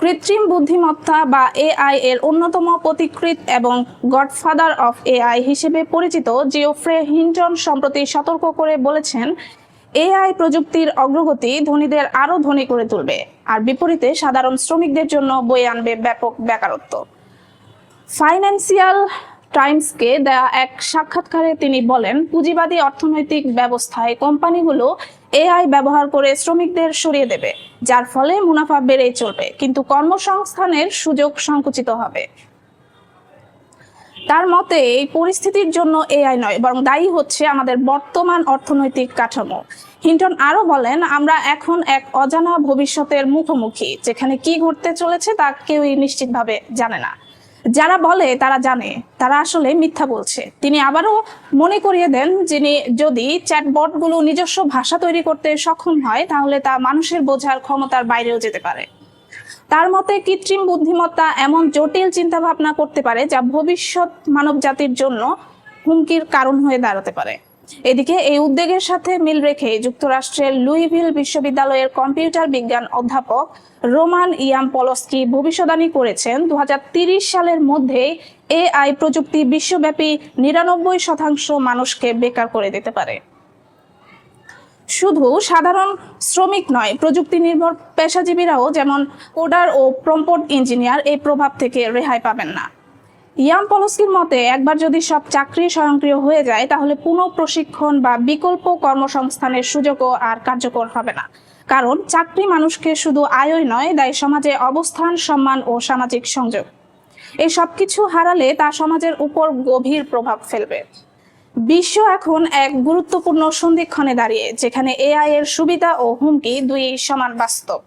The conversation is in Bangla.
কৃত্রিম বুদ্ধিমত্তা বা এআই এর অন্যতম প্রতিকৃত এবং গডফাদার অফ এআই হিসেবে পরিচিত জিওফ্রে হিন্টন সম্প্রতি সতর্ক করে বলেছেন এআই প্রযুক্তির অগ্রগতি ধনীদের আরও ধনী করে তুলবে, আর বিপরীতে সাধারণ শ্রমিকদের জন্য বয়ে আনবে ব্যাপক বেকারত্ব। ফাইন্যান্সিয়াল টাইমসকে দেয়া এক সাক্ষাৎকারে তিনি বলেন, পুঁজিবাদী অর্থনৈতিক ব্যবস্থায় কোম্পানিগুলো এআই ব্যবহার করে শ্রমিকদের সরিয়ে দেবে, যার ফলে মুনাফা বেড়েই চলবে, কিন্তু কর্মসংস্থানের সুযোগ সংকুচিত হবে। তার মতে, এই পরিস্থিতির জন্য এআই নয়, বরং দায়ী হচ্ছে আমাদের বর্তমান অর্থনৈতিক কাঠামো। হিন্টন আরও বলেন, আমরা এখন এক অজানা ভবিষ্যতের মুখোমুখি, যেখানে কি ঘটতে চলেছে তা কেউই নিশ্চিতভাবে জানে না। যারা বলে, তারা জানে। তারা আসলে মিথ্যা বলছে। তিনি আবারও মনে করিয়ে দেন, যিনি যদি চ্যাটবটগুলো নিজস্ব ভাষা তৈরি করতে সক্ষম হয়, তাহলে তা মানুষের বোঝার ক্ষমতার বাইরেও যেতে পারে। তার মতে, কৃত্রিম বুদ্ধিমত্তা এমন জটিল চিন্তা ভাবনা করতে পারে, যা ভবিষ্যৎ মানব জাতির জন্য হুমকির কারণ হয়ে দাঁড়াতে পারে। এদিকে এই উদ্যোগের সাথে মিল রেখে যুক্তরাষ্ট্রের লুইভিল বিশ্ববিদ্যালয়ের কম্পিউটার বিজ্ঞান অধ্যাপক রোমান ইয়াম পলস্কি ভবিষ্যদ্বাণী করেছেন দু সালের মধ্যেই এআই প্রযুক্তি বিশ্বব্যাপী নিরানব্বই শতাংশ মানুষকে বেকার করে দিতে পারে। শুধু সাধারণ শ্রমিক নয় প্রযুক্তি নির্ভর পেশাজীবীরাও যেমন কোডার ও প্রম্পট ইঞ্জিনিয়ার এই প্রভাব থেকে রেহাই পাবেন না। ইয়াম পলস্কির মতে, একবার যদি সব চাকরি স্বয়ংক্রিয় হয়ে যায়, তাহলে পুনঃ প্রশিক্ষণ বা বিকল্প কর্মসংস্থানের সুযোগও আর কার্যকর হবে না। কারণ চাকরি মানুষকে শুধু আয়ই নয় দেয় সমাজে অবস্থান, সম্মান ও সামাজিক সংযোগ। এই সব কিছু হারালে তা সমাজের উপর গভীর প্রভাব ফেলবে। বিশ্ব এখন এক গুরুত্বপূর্ণ সন্ধিক্ষণে দাঁড়িয়ে, যেখানে এআই এর সুবিধা ও হুমকি দুই সমান বাস্তব।